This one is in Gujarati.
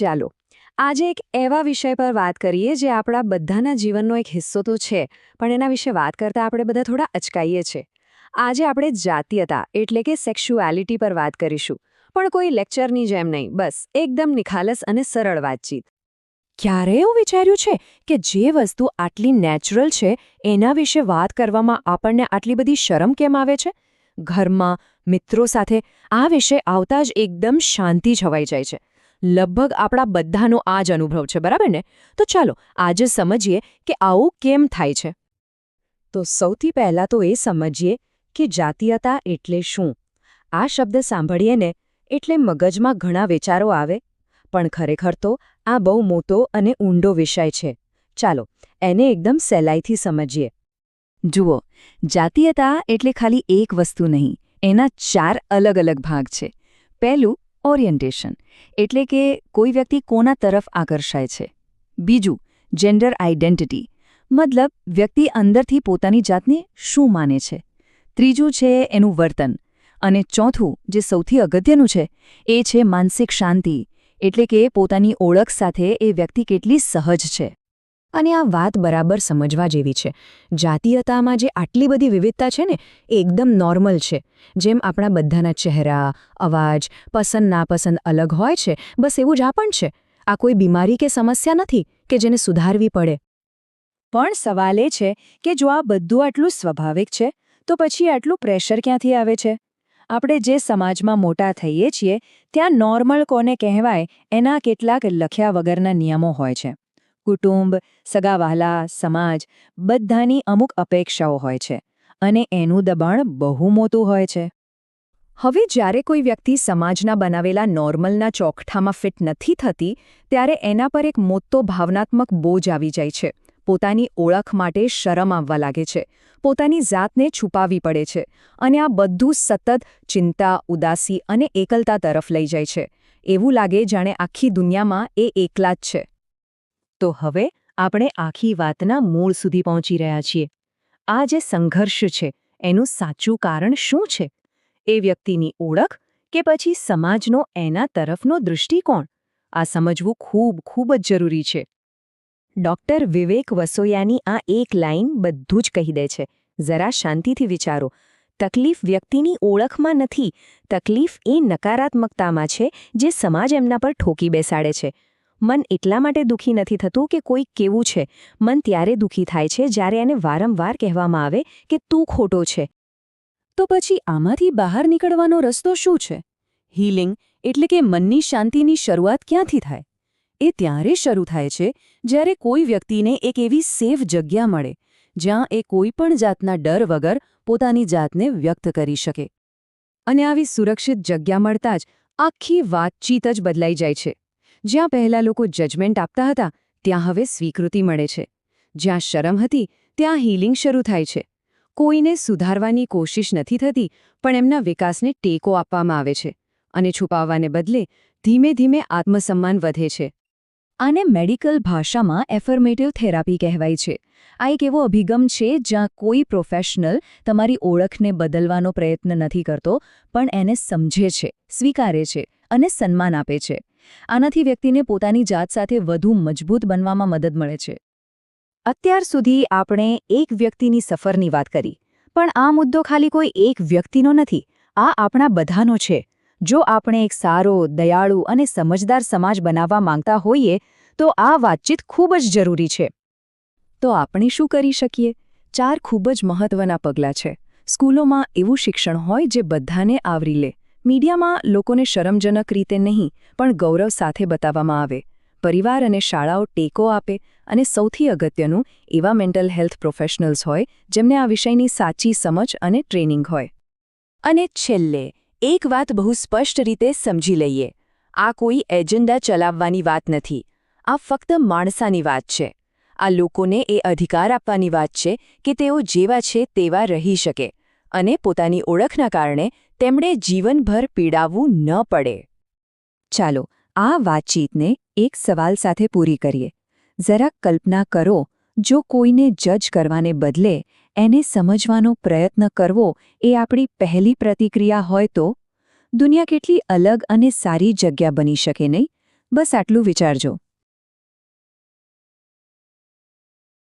ચાલો, આજે એક એવા વિષય પર વાત કરીએ જે આપણા બધાના જીવનનો એક હિસ્સો તો છે, પણ એના વિશે વાત કરતાં આપણે બધા થોડા અચકાઈએ છીએ. આજે આપણે જાતીયતા એટલે કે સેક્સ્યુઆલિટી પર વાત કરીશું, પણ કોઈ લેક્ચરની જેમ નહીં, બસ એકદમ નિખાલસ અને સરળ વાતચીત. ક્યારે એવું વિચાર્યું છે કે જે વસ્તુ આટલી નેચરલ છે, એના વિશે વાત કરવામાં આપણને આટલી બધી શરમ કેમ આવે છે? ઘરમાં મિત્રો સાથે આ વિશે આવતા જ એકદમ શાંતિ છવાઈ જાય છે. લગભગ આપણા બધાનો આ જ અનુભવ છે, બરાબર ને? તો ચાલો આજે સમજીએ કે આવું કેમ થાય છે. તો સૌથી પહેલાં તો એ સમજીએ કે જાતીયતા એટલે શું? આ શબ્દ સાંભળીએ ને એટલે મગજમાં ઘણા વિચારો આવે, પણ ખરેખર તો આ બહુ મોટો અને ઊંડો વિષય છે. ચાલો એને એકદમ સહેલાઈથી સમજીએ. જુઓ, જાતીયતા એટલે ખાલી એક વસ્તુ નહીં, એના ચાર અલગ અલગ ભાગ છે. પહેલું ઓરિયન્ટેશન એટલે કે કોઈ વ્યક્તિ કોના તરફ આકર્ષાય છે. બીજું જેન્ડર આઇડેન્ટિટી મતલબ વ્યક્તિ અંદરથી પોતાની જાતને શું માને છે. ત્રીજું છે એનું વર્તન, અને ચોથું, જે સૌથી અગત્યનું છે, એ છે માનસિક શાંતિ, એટલે કે પોતાની ઓળખ સાથે એ વ્યક્તિ કેટલી સહજ છે. અને આ વાત બરાબર સમજવા જેવી છે. જાતીયતામાં જે આટલી બધી વિવિધતા છે ને, એ એકદમ નોર્મલ છે. જેમ આપણા બધાના ચહેરા, અવાજ, પસંદ નાપસંદ અલગ હોય છે, બસ એવું જ આ પણ છે. આ કોઈ બીમારી કે સમસ્યા નથી કે જેને સુધારવી પડે. પણ સવાલ એ છે કે જો આ બધું આટલું સ્વાભાવિક છે, તો પછી આટલું પ્રેશર ક્યાંથી આવે છે? આપણે જે સમાજમાં મોટા થઈએ છીએ, ત્યાં નોર્મલ કોને કહેવાય એના કેટલાક લખ્યા વગરના નિયમો હોય છે. કુટુંબ સગાવહાલા સમાજ બધાની અમુક અપેક્ષાઓ હોય છે અને એનું દબાણ બહુ મોટું હોય છે. હવે જ્યારે કોઈ વ્યક્તિ સમાજના બનાવેલા નોર્મલના ચોકઠામાં ફિટ નથી થતી, ત્યારે એના પર એક મોટો ભાવનાત્મક બોજ આવી જાય છે. પોતાની ઓળખ માટે શરમ આવવા લાગે છે. પોતાની જાતને છુપાવી પડે છે અને આ બધું સતત ચિંતા, ઉદાસી અને એકલતા તરફ લઈ જાય છે. એવું લાગે જાણે આખી દુનિયામાં એ એકલા જ છે. તો હવે આપણે આખી વાતના મૂળ સુધી પહોંચી રહ્યા છીએ. આ જે સંઘર્ષ છે, એનું સાચું કારણ શું છે? એ વ્યક્તિની ઓળખ કે પછી સમાજનો એના તરફનો દૃષ્ટિકોણ? આ સમજવું ખૂબ ખૂબ જ જરૂરી છે. ડોક્ટર વિવેક વસોયાની આ એક લાઈન બધું જ કહી દે છે. જરા શાંતિથી વિચારો. તકલીફ વ્યક્તિની ઓળખમાં નથી. તકલીફ એ નકારાત્મકતામાં છે, જે સમાજ એમના પર ઠોકી બેસાડે છે. મન એટલા માટે દુઃખી નથી થતું કે કોઈ કેવું છે. મન ત્યારે દુઃખી થાય છે જ્યારે એને વારંવાર કહેવામાં આવે કે તું ખોટો છે. તો પછી આમાંથી બહાર નીકળવાનો રસ્તો શું છે? હીલિંગ એટલે કે મનની શાંતિની શરૂઆત ક્યાંથી થાય? એ ત્યારે શરૂ થાય છે જ્યારે કોઈ વ્યક્તિને એક એવી સેફ જગ્યા મળે, જ્યાં એ કોઈ પણ જાતના ડર વગર પોતાની જાતને વ્યક્ત કરી શકે. અને આવી સુરક્ષિત જગ્યા મળતા જ આખી વાતચીત જ બદલાઈ જાય છે. જ્યાં પહેલા લોકો જજમેન્ટ આપતા હતા, ત્યાં હવે સ્વીકૃતિ મળે છે. જ્યાં શરમ હતી, ત્યાં હીલિંગ શરૂ થાય છે. કોઈને સુધારવાની કોશિશ નથી થતી, પણ એમના વિકાસને ટેકો આપવામાં આવે છે અને છુપાવવાને બદલે ધીમે ધીમે આત્મસન્માન વધે છે. આને મેડિકલ ભાષામાં એફર્મેટિવ થેરાપી કહેવાય છે. આ એક એવો અભિગમ છે જ્યાં કોઈ પ્રોફેશનલ તમારી ઓળખને બદલવાનો પ્રયત્ન નથી કરતો, પણ એને સમજે છે, સ્વીકારે છે અને સન્માન આપે છે. આનાથી વ્યક્તિને પોતાની જાત સાથે વધુ મજબૂત બનવામાં મદદ મળે છે. અત્યાર સુધી આપણે એક વ્યક્તિની સફરની વાત કરી, પણ આ મુદ્દો ખાલી કોઈ એક વ્યક્તિનો નથી, આ આપણા બધાનો છે. જો આપણે એક સારો, દયાળુ અને સમજદાર સમાજ બનાવવા માંગતા હોઈએ, તો આ વાતચીત ખૂબ જ જરૂરી છે. તો આપણે શું કરી શકીએ? ચાર ખૂબ જ મહત્વના પગલાં છે. સ્કૂલોમાં એવું શિક્ષણ હોય જે બધાને આવરી લે. મીડિયામાં લોકોને શરમજનક રીતે નહીં, પણ ગૌરવ સાથે બતાવવામાં આવે. પરિવાર અને શાળાઓ ટેકો આપે અને સૌથી અગત્યનું, એવા મેન્ટલ હેલ્થ પ્રોફેશનલ્સ હોય, જેમને આ વિષયની સાચી સમજ અને ટ્રેનિંગ હોય. અને છેલ્લે, એક વાત બહુ સ્પષ્ટ રીતે સમજી લઈએ. આ કોઈ એજન્ડા ચલાવવાની વાત નથી. આ ફક્ત માણસાની વાત છે. આ લોકોને એ અધિકાર આપવાની વાત છે કે તેઓ જેવા છે તેવા રહી શકે. અને પોતાની ઓળખના કારણે તેમણે જીવનભર પીડાવવું ન પડે. ચાલો આ વાતચીતને એક સવાલ સાથે પૂરી કરીએ. જરાક કલ્પના કરો, જો કોઈને જજ કરવાને બદલે એને સમજવાનો પ્રયત્ન કરવો એ આપણી પહેલી પ્રતિક્રિયા હોય તો? દુનિયા કેટલી અલગ અને સારી જગ્યા બની શકે નહીં? બસ આટલું વિચારજો.